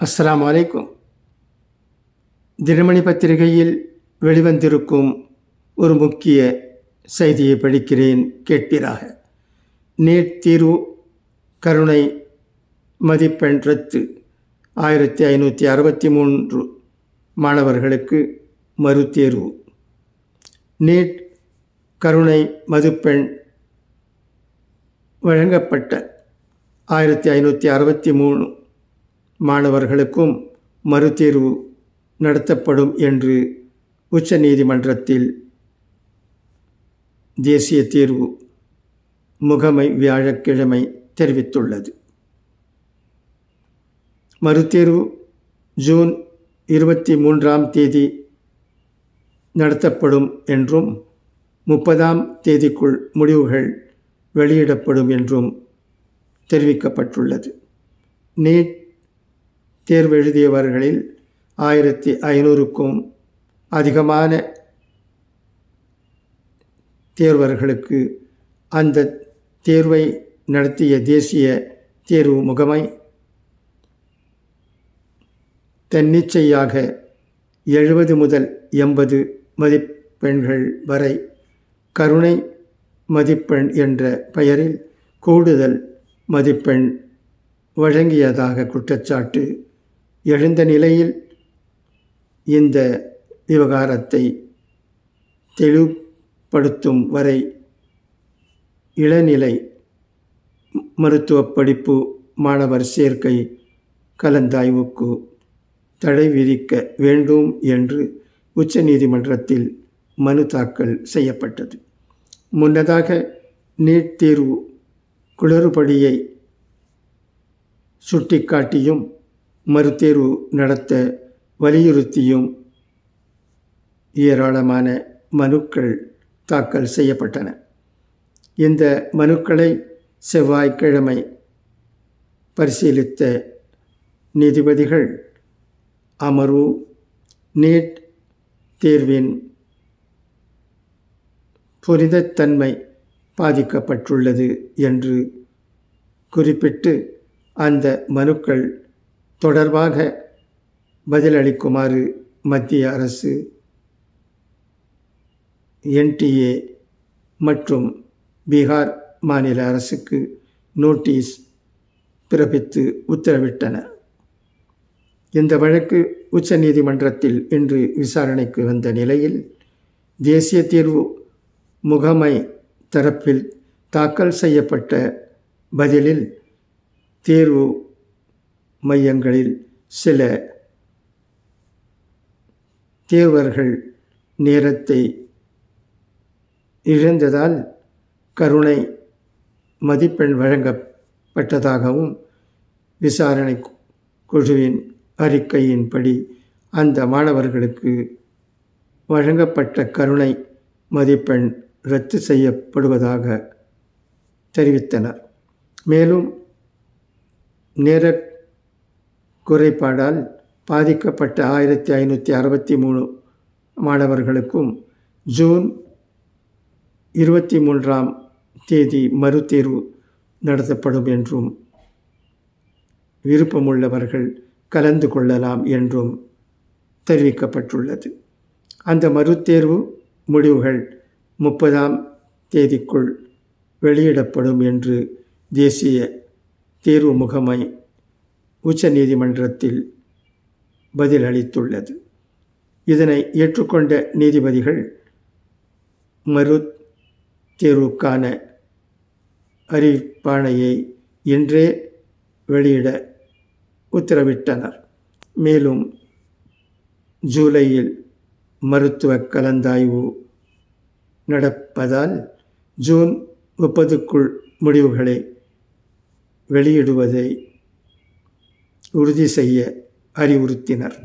அஸ்லாம் வலைக்கும் தினமணி பத்திரிகையில் வெளிவந்திருக்கும் ஒரு முக்கிய செய்தியை படிக்கிறேன் கேட்பீராக. நீட் தீர்வு கருணை மதிப்பெண் ரத்து ஆயிரத்தி ஐநூற்றி அறுபத்தி மூன்று மாணவர்களுக்கு மறுதேர்வு நீட் கருணை மதிப்பெண் வழங்கப்பட்ட ஆயிரத்தி ஐநூற்றி அறுபத்தி மூணு மாணவர்களுக்கும் மறுதேர்வு நடத்தப்படும் என்று உச்சநீதிமன்றத்தில் தேசிய தேர்வு முகமை வியாழக்கிழமை தெரிவித்துள்ளது. மறுதேர்வு ஜூன் இருபத்தி மூன்றாம் தேதி நடத்தப்படும் என்றும் முப்பதாம் தேதிக்குள் முடிவுகள் வெளியிடப்படும் என்றும் தெரிவிக்கப்பட்டுள்ளது. நீட் தேர்வு எழுதியவர்களில் ஆயிரத்தி ஐநூறுக்கும் அதிகமான தேர்வர்களுக்கு அந்த தேர்வை நடத்திய தேசிய தேர்வு முகமை தன்னிச்சையாக எழுபது முதல் எண்பது மதிப்பெண்கள் வரை கருணை மதிப்பெண் என்ற பெயரில் கூடுதல் மதிப்பெண் வழங்கியதாக குற்றச்சாட்டு எழுந்த நிலையில் இந்த விவகாரத்தை தெளிவுபடுத்தும் வரை இளநிலை மருத்துவ படிப்பு மாணவர் சேர்க்கை கலந்தாய்வுக்கு தடை விதிக்க வேண்டும் என்று உச்சநீதிமன்றத்தில் மனு தாக்கல் செய்யப்பட்டது. முன்னதாக நீட் தேர்வு குளறுபடியை சுட்டிக்காட்டியும் மறுதேர்வு நடத்த வலியுறுத்தியும் ஏராளமான மனுக்கள் தாக்கல் செய்யப்பட்டன. இந்த மனுக்களை செவ்வாய்க்கிழமை பரிசீலித்த நீதிபதிகள் அமர்வு நீட் தேர்வின் புனிதத்தன்மை பாதிக்கப்பட்டுள்ளது என்று குறிப்பிட்டு அந்த மனுக்கள் தொடர்பாக பதிலளிக்குமாறு மத்திய அரசு என்டிஏ மற்றும் பீகார் மாநில அரசுக்கு நோட்டீஸ் பிறப்பித்து உத்தரவிட்டன. இந்த வழக்கு உச்சநீதிமன்றத்தில் இன்று விசாரணைக்கு வந்த நிலையில் தேசிய தீர்வு முகமை தரப்பில் தாக்கல் செய்யப்பட்ட பதிலில் தேர்வு மையங்களில் சில தேவர்கள் நேரத்தை இழந்ததால் கருணை மதிப்பெண் வழங்கப்பட்டதாகவும் விசாரணை குழுவின் அறிக்கையின்படி அந்த மாணவர்களுக்கு வழங்கப்பட்ட கருணை மதிப்பெண் ரத்து செய்யப்படுவதாக தெரிவித்தனர். மேலும் நேர குறைபாடால் பாதிக்கப்பட்ட ஆயிரத்தி ஐநூற்றி அறுபத்தி மூணு மாணவர்களுக்கும் ஜூன் இருபத்தி மூன்றாம் தேதி மறுதேர்வு நடத்தப்படும் என்றும் விருப்பமுள்ளவர்கள் கலந்து கொள்ளலாம் என்றும் தெரிவிக்கப்பட்டுள்ளது. அந்த மறுதேர்வு முடிவுகள் முப்பதாம் தேதிக்குள் வெளியிடப்படும் என்று தேசிய தேர்வு முகமை உச்சநீதிமன்றத்தில் பதிலளித்துள்ளது. இதனை ஏற்றுக்கொண்ட நீதிபதிகள் மறு தேர்வுக்கான அறிவிப்பாணையை இன்றே வெளியிட உத்தரவிட்டனர். மேலும் ஜூலையில் மருத்துவ கலந்தாய்வு நடப்பதால் ஜூன் முப்பதுக்குள் முடிவுகளை வெளியிடுவதை உறுதி செய்ய அறிவுறுத்தினர்.